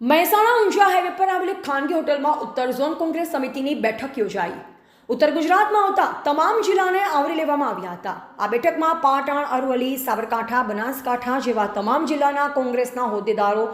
Mehsana, Unjha highway પર આવેલી ખાનગી હોટલમાં ઉત્તર ઝોન કોંગ્રેસ સમિતિની બેઠક યોજાઈ. ઉત્તર ગુજરાતમાં આવતા તમામ જિલ્લાને આવરી લેવામાં આવ્યા હતા. આ બેઠકમાં પાટણ અરવલી સાબરકાંઠા, બનાસકાંઠા જેવા તમામ જિલ્લાના કોંગ્રેસના હોદ્દેદારો,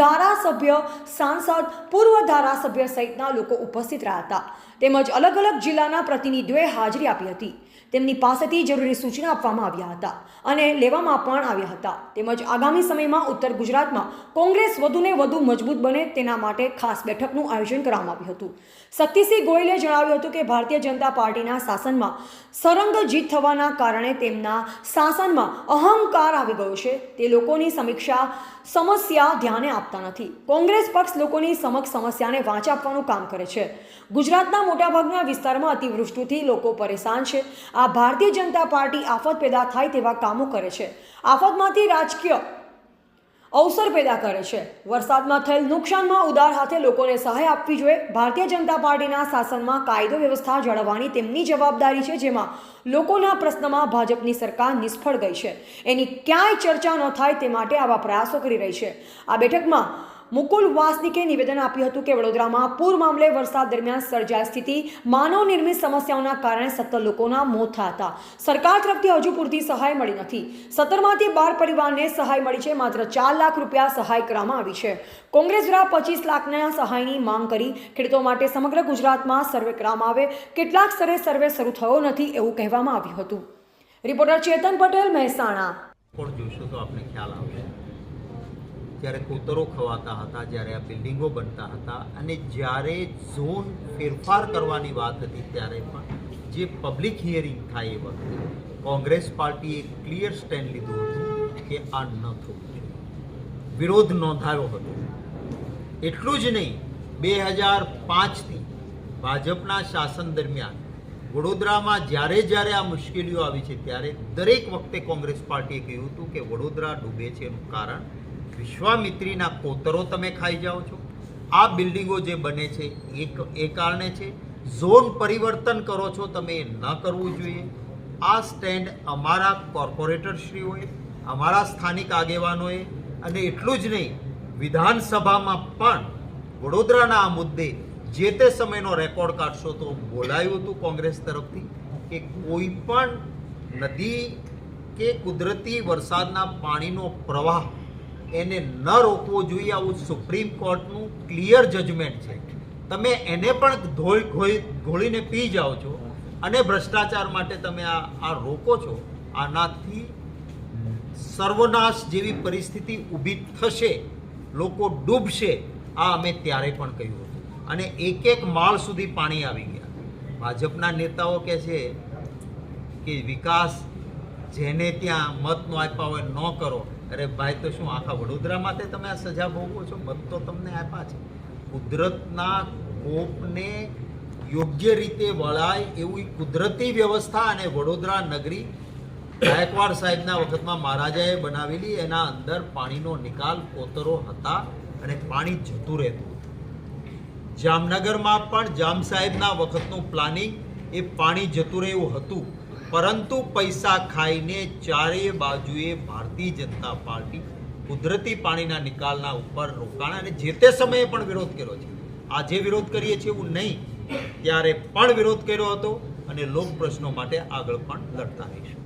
ધારાસભ્ય, સાંસદ, પૂર્વ ધારાસભ્ય સહિતના લોકો ઉપસ્થિત રહ્યા હતા. તેમજ અલગ અલગ જિલ્લાના પ્રતિનિધિઓએ હાજરી આપી હતી. તેમની પાસેથી જરૂરી સૂચના આપવામાં આવ્યા હતા અને લેવામાં પણ આવ્યા હતા. તેમજ આગામી સમયમાં ઉત્તર ગુજરાતમાં કોંગ્રેસ વધુને વધુ મજબૂત બને તેના માટે ખાસ બેઠકનું આયોજન કરવામાં આવ્યું હતું. શક્તિસિંહ ગોયલે જણાવ્યું હતું કે ભારતીય જનતા પાર્ટીના શાસનમાં સરંગ જીત થવાના કારણે તેમના શાસનમાં અહંકાર આવી ગયો છે. તે લોકોની સમીક્ષા સમસ્યા ધ્યાને આપતા નથી. કોંગ્રેસ પક્ષ લોકોની સમક્ષ સમસ્યાને વાંચ આપવાનું કામ કરે છે. ગુજરાતના મોટાભાગના વિસ્તારમાં અતિવૃષ્ટિથી લોકો પરેશાન છે. આ ભારતીય જનતા પાર્ટી આફત પેદા થાય તેવા કામો કરે છે. આફતમાંથી રાજકીય અવસર પેદા કરે છે. વરસાદમાં થયેલ નુકસાનમાં ઉદાર હાથે લોકોને સહાય આપવી જોઈએ. ભારતીય જનતા પાર્ટીના શાસનમાં કાયદો વ્યવસ્થા જાળવવાની તેમની જવાબદારી છે, જેમાં લોકોના પ્રશ્નમાં ભાજપની સરકાર નિષ્ફળ ગઈ છે. એની ક્યાંય ચર્ચા ન થાય તે માટે આવા પ્રયાસો કરી રહી છે. આ બેઠકમાં મુકુલ વાસનિકે નિવેદન આપ્યું હતું કે વડોદરામાં પૂર મામલે વરસાદ દરમિયાન સર્જાયેલ સ્થિતિ માનવ નિર્મિત સમસ્યાઓના કારણે સત્તર લોકોના મોત હતા. સરકાર તરફથી હજુ પૂરતી સહાય મળી નથી. સત્તરમાંથી બાર પરિવારને સહાય મળી છે. માત્ર ચાર લાખ રૂપિયા સહાય કરવામાં આવી છે. કોંગ્રેસ દ્વારા પચીસ લાખના સહાયની માંગ કરી ખેડૂતો માટે સમગ્ર ગુજરાતમાં સર્વે કરવામાં આવે. કેટલાક સ્તરે સર્વે શરૂ થયો નથી એવું કહેવામાં આવ્યું હતું. રિપોર્ટર ચેતન પટેલ, મહેસાણા. જોશો તો આપને ખ્યાલ આવશે જ્યારે કોતરો ખવાતા હતા, જ્યારે આ બિલ્ડિંગો બનતા હતા. અને જ્યારે ઝોન ફેરફાર કરવાની વાત હતી, ત્યારે પણ જે પબ્લિક હિયરિંગ થાય એ વખતે, કોંગ્રેસ પાર્ટીએ ક્લિયર સ્ટેન્ડ લીધું હતું કે આ ન થવું વિરોધ નોંધાયો હતો. એટલું જ નહીં, બે હજાર પાંચથી ભાજપના શાસન દરમિયાન વડોદરામાં જ્યારે જ્યારે આ મુશ્કેલીઓ આવી છે, ત્યારે દરેક વખતે કોંગ્રેસ પાર્ટીએ કહ્યું હતું કે વડોદરા ડૂબે છે એનું કારણ વિશ્વામિત્રીના કોતરો તમે ખાઈ જાઓ છો. આ બિલ્ડિંગો જે બને છે એ એ કારણે છે, ઝોન પરિવર્તન કરો છો તમે એ ન કરવું જોઈએ. આ સ્ટેન્ડ અમારા કોર્પોરેટરશ્રીઓએ, અમારા સ્થાનિક આગેવાનોએ અને એટલું જ નહીં, વિધાનસભામાં પણ વડોદરાના આ મુદ્દે જે તે સમયનો રેકોર્ડ કાઢશો તો બોલાયું હતું કોંગ્રેસ તરફથી કે કોઈ પણ નદી કે કુદરતી વરસાદના પાણીનો પ્રવાહ એને ન રોકવો જોઈએ આવું સુપ્રીમ કોર્ટનું ક્લિયર જજમેન્ટ છે. તમે એને પણ ધોઈ ધોઈ ઘોળીને પી જાઓ છો અને ભ્રષ્ટાચાર માટે તમે આ આ રોકો છો, આનાથી સર્વનાશ જેવી પરિસ્થિતિ ઊભી થશે, લોકો ડૂબશે, આ અમે ત્યારે પણ કહ્યું હતું. અને એક એક માળ સુધી પાણી આવી ગયા. ભાજપના નેતાઓ કહે છે કે વિકાસ જેને ત્યાં મત ન આપ્યા હોય ન કરો. અરે ભાઈ, તો શું આખા વડોદરા માટે તમે આ સજા ભોગવો છો? મત તો તમને આપ્યા છે. કુદરતના કોપને યોગ્ય રીતે વળાય એવી કુદરતી વ્યવસ્થા અને વડોદરા નગરી ગાયકવાડ સાહેબના વખતમાં મહારાજાએ બનાવેલી. એના અંદર પાણીનો નિકાલ કોતરો હતા અને પાણી જતું રહેતું જામનગરમાં પણ જામ સાહેબના વખતનું પ્લાનિંગ એ પાણી જતું રહ્યું હતું. પરંતુ પૈસા ખાઈને ચારેય બાજુએ ભારતીય જનતા પાર્ટી કુદરતી પાણીના નિકાલના ઉપર રોકાણ અને જે તે સમયે પણ વિરોધ કર્યો છે. આજે વિરોધ કરીએ છીએ એવું નહીં, ત્યારે પણ વિરોધ કર્યો હતો અને લોક પ્રશ્નો માટે આગળ પણ લડતા રહીશું.